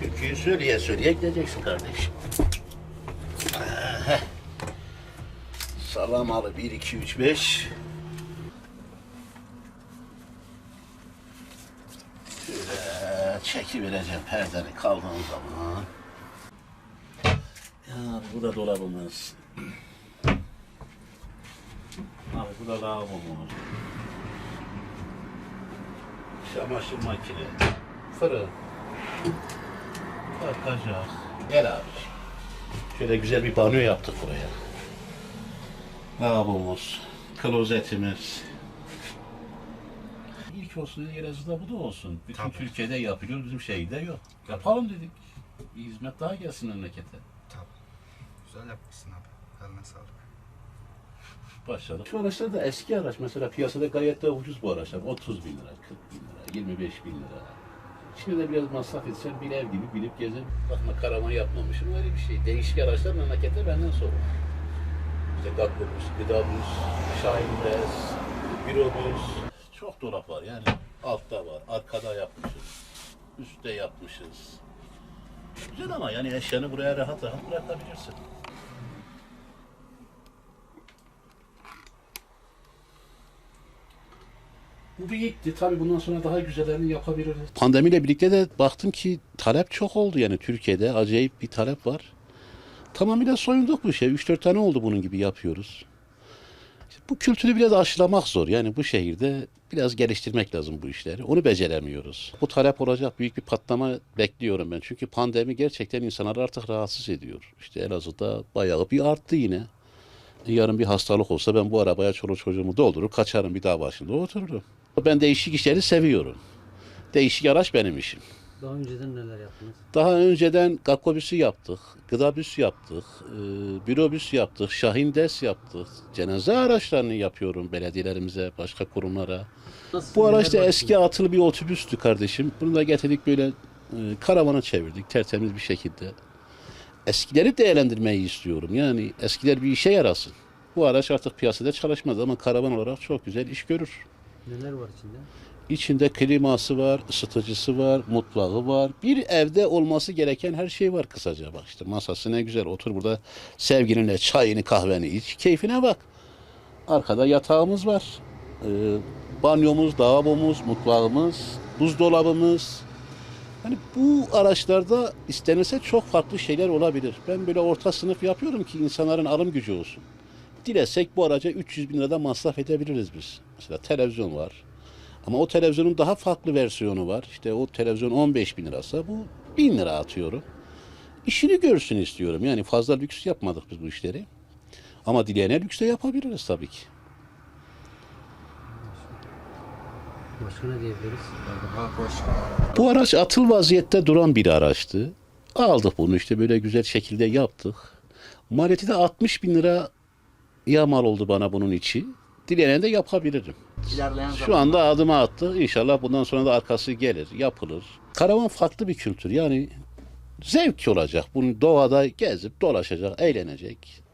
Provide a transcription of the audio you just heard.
Türküyü söyleye söyleye gideceksin kardeşim. Salamalı 1, 2, 3, 5. Şöyle çekivereceğim perdeni kaldığın zaman. Ya bu da dolabımız. Abi bu da lavabomuz. Çamaşır makine. Fırın. Bakacağız. Gel abi. Şöyle güzel bir banyo yaptık buraya. Lavabomuz, klozetimiz. İlk olsun Elazığ'da bu da olsun. Bütün Tabii. Türkiye'de yapılıyor, bizim şeyde yok. Yapalım dedik. Bir hizmet daha gelsin memlekete. Tabii. Güzel yapmışsın abi. Eline sağlık. Başladık. Şu araçlar da eski araç. Mesela piyasada gayet de ucuz bu araçlar. 30 bin lira, 40 bin lira, 25 bin lira. Şimdi de biraz masraf etsen bir ev gibi bilip gezin. Bakma karavan yapmamışım öyle bir şey. Değişik araçlar memlekette benden sonra. İşte Gakkobüs, Gıdabüs, Şahinbez, Birobüs. Çok dolap var yani. Altta var, arkada yapmışız. Üstte yapmışız. Güzel ama yani eşyanı buraya rahat rahat bırakabilirsin. Bu bir ilkti. Tabii bundan sonra daha güzellerini yapabiliriz. Pandemiyle birlikte de baktım ki talep çok oldu yani Türkiye'de. Acayip bir talep var. Tamamıyla soyunduk bu şey. 3-4 tane oldu bunun gibi yapıyoruz. İşte bu kültürü biraz aşılamak zor. Yani bu şehirde biraz geliştirmek lazım bu işleri. Onu beceremiyoruz. Bu talep olacak büyük bir patlama bekliyorum ben. Çünkü pandemi gerçekten insanları artık rahatsız ediyor. İşte Elazığ'da bayağı bir arttı yine. Yarın bir hastalık olsa ben bu arabaya çoluk çocuğumu doldurur kaçarım bir daha başında otururum. Ben değişik işleri seviyorum. Değişik araç benim işim. Daha önceden neler yaptınız? Daha önceden Gakkobüs'ü yaptık, Gıdabüs yaptık, e, Bürobüs yaptık, Şahindes yaptık. Cenaze araçlarını yapıyorum belediyelerimize, başka kurumlara. Nasıl, Bu araç da eski atılı bir otobüstü kardeşim. Bunu da getirdik böyle e, karavana çevirdik tertemiz bir şekilde. Eskileri değerlendirmeyi istiyorum. Yani eskiler bir işe yarasın. Bu araç artık piyasada çalışmaz ama karavan olarak çok güzel iş görür. Neler var içinde? İçinde kliması var, ısıtıcısı var, mutfağı var. Bir evde olması gereken her şey var kısaca bak işte masası ne güzel otur burada sevgilinle çayını kahveni iç keyfine bak. Arkada yatağımız var. Ee, banyomuz, lavabomuz, mutfağımız, buzdolabımız. Hani bu araçlarda istenirse çok farklı şeyler olabilir. Ben böyle orta sınıf yapıyorum ki insanların alım gücü olsun. Dilesek bu araca 300 bin lirada masraf edebiliriz biz. Mesela televizyon var. Ama o televizyonun daha farklı versiyonu var. İşte o televizyon 15 bin lirasa bu 1000 lira atıyorum. İşini görsün istiyorum. Yani fazla lüks yapmadık biz bu işleri. Ama dileyene lüks de yapabiliriz tabii ki. Başka ne diyebiliriz? Bu araç atıl vaziyette duran bir araçtı. Aldık bunu işte böyle güzel şekilde yaptık. Maliyeti de 60 bin lira ya mal oldu bana bunun içi. Dilenen de yapabilirim. İlerleyen Şu anda adıma attık. İnşallah bundan sonra da arkası gelir, yapılır. Karavan farklı bir kültür. Yani zevk olacak. Bunu doğada gezip dolaşacak, eğlenecek.